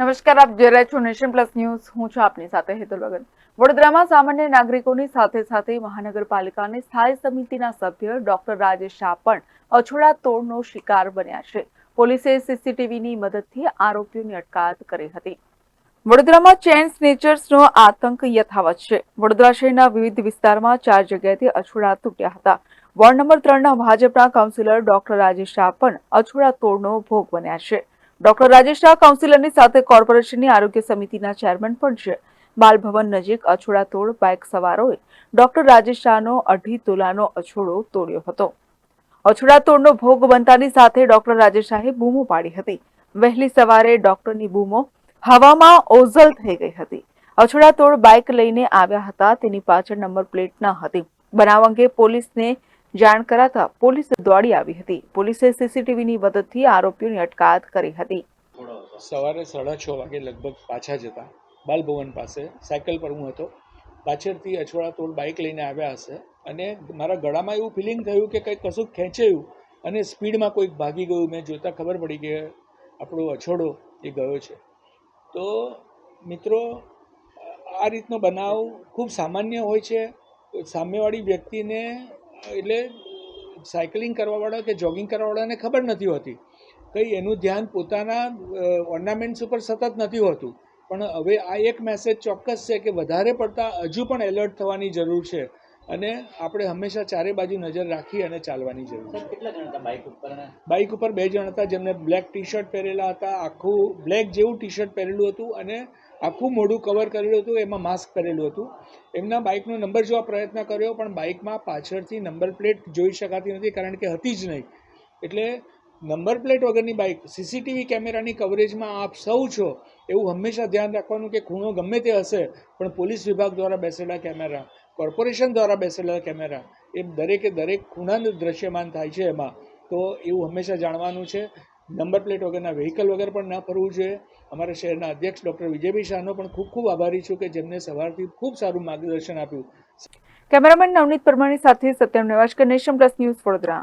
નમસ્કાર, આપ જોઈ રહ્યા છો નેશન પ્લસ ન્યૂઝ. હું છું આપની સાથે હેતુલ વગર વડોદરામાં સામાન્ય નાગરિકોની સાથે સાથે મહાનગરપાલિકાની સ્થાયી સમિતિના સભ્ય ડોક્ટર રાજેશ શાહ પણ અછોડા તોડનો શિકાર બન્યા છે. પોલીસે સીસીટીવીની મદદથી આરોપીઓની અટકાયત કરી હતી. વડોદરામાં ચેન સ્નેચર્સનો આતંક યથાવત છે. વડોદરા શહેરના વિવિધ વિસ્તારમાં ચાર જગ્યાએથી અછોડા તૂટ્યા હતા. વોર્ડ નંબર ત્રણના ભાજપના કાઉન્સિલર ડોક્ટર રાજેશ શાહ પણ અછોડા તોડનો ભોગ બન્યા છે. ડોક્ટર રાજેશ શાહ કાઉન્સિલરની સાથે કોર્પોરેશનની આરોગ્ય સમિતિના ચેરમેન પણ છે. બાલભવન નજીક અછોડા તોડ બાઇક સવારોએ ડોક્ટર રાજેશ શાહનો અઢી તોલાનો અછોડો તોડ્યો હતો. અછોડા તોડનો ભોગ બનતાની સાથે ડોક્ટર રાજેશ શાહે બૂમો પાડી હતી. વહેલી સવારે ડોક્ટરની બૂમો હવામાં ઓઝલ થઈ ગઈ હતી. અછોડા તોડ બાઇક લઈને આવ્યા હતા, તેની પાછળ નંબર પ્લેટ ન હતી. બનાવ અંગે પોલીસને જાણ કરાતા પોલીસ દોડી આવી હતી. પોલીસે સીસીટીવીની મદદથી આરોપીઓની અટકાયત કરી હતી. સવારે સાડા છ વાગે લગભગ પાછા જતા બાલભવન પાસે સાયકલ પર હું હતો. પાછળથી અછવાડા તોડ બાઇક લઈને આવ્યા હશે અને મારા ગળામાં એવું ફિલિંગ થયું કે કંઈક કશુંક ખેંચાયું અને સ્પીડમાં કોઈક ભાગી ગયું. મેં જોતાં ખબર પડી કે આપણો અછોડો એ ગયો છે. તો મિત્રો, આ રીતનો બનાવ ખૂબ સામાન્ય હોય છે. સામેવાળી વ્યક્તિને એટલે સાયકલિંગ કરવાવાળા કે જોગિંગ કરવાવાળાને ખબર નથી હોતી. કંઈ એનું ધ્યાન પોતાના ઓર્નામેન્ટ્સ ઉપર સતત નથી હોતું. પણ હવે આ એક મેસેજ ચોક્કસ છે કે વધારે પડતા હજુ પણ એલર્ટ થવાની જરૂર છે. અને આપણે હંમેશા ચારે બાજુ નજર રાખી અને ચાલવાની જરૂર છે. કેટલા જણ હતા બાઇક ઉપર બાઇક ઉપર બે જણ હતા જેમને બ્લેક ટી શર્ટ પહેરેલા હતા આખું બ્લેક જેવું ટી શર્ટ પહેરેલું હતું અને આખું મોઢું કવર કરેલું હતું એમાં માસ્ક પહેરેલું હતું. એમના બાઇકનો નંબર જોવા પ્રયત્ન કર્યો પણ બાઇકમાં પાછળથી નંબર પ્લેટ જોઈ શકાતી નથી કારણ કે હતી જ નહીં. એટલે નંબર પ્લેટ વગરની બાઇક સીસીટીવી કેમેરાની કવરેજમાં આપ સૌ છો એવું હંમેશા ધ્યાન રાખવાનું કે ખૂણો ગમે તે હશે પણ પોલીસ વિભાગ દ્વારા બેસેલા કેમેરા કોર્પોરેશન દ્વારા બેસેલા કેમેરા એ દરેકે દરેક ખૂણાનું દ્રશ્યમાન થાય છે એમાં. તો એવું હંમેશા જાણવાનું છે. નંબર પ્લેટ વગરના વ્હીકલ વગર પણ ન ફરવું જોઈએ. અમારા શહેરના અધ્યક્ષ ડૉક્ટર વિજયભાઈ શાહનો પણ ખૂબ ખૂબ આભારી છું કે જેમને સવારથી ખૂબ સારું માર્ગદર્શન આપ્યું. કેમેરામેન નવનીત પરમાણી સાથે Satyam Nevashkar nation plus news Vadodara.